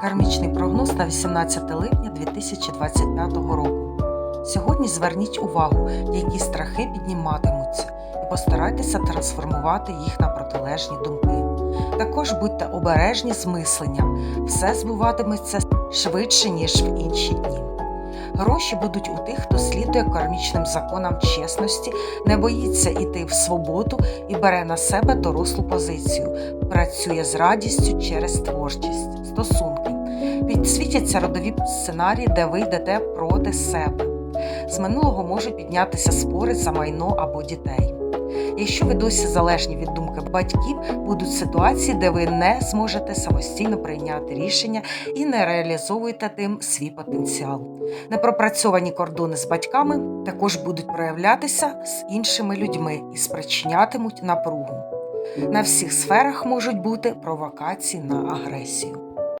Кармічний прогноз на 18 липня 2025 року. Сьогодні зверніть увагу, які страхи підніматимуться, і постарайтеся трансформувати їх на протилежні думки. Також будьте обережні з мисленням, все збуватиметься швидше, ніж в інші дні. Гроші будуть у тих, хто слідує кармічним законам чесності, не боїться йти в свободу і бере на себе дорослу позицію, працює з радістю через творчість, стосунки. Підсвітяться родові сценарії, де ви йдете проти себе. З минулого можуть піднятися спори за майно або дітей. Якщо ви досі залежні від думки батьків, будуть ситуації, де ви не зможете самостійно прийняти рішення і не реалізовуєте тим свій потенціал. Непропрацьовані кордони з батьками також будуть проявлятися з іншими людьми і спричинятимуть напругу. На всіх сферах можуть бути провокації на агресію.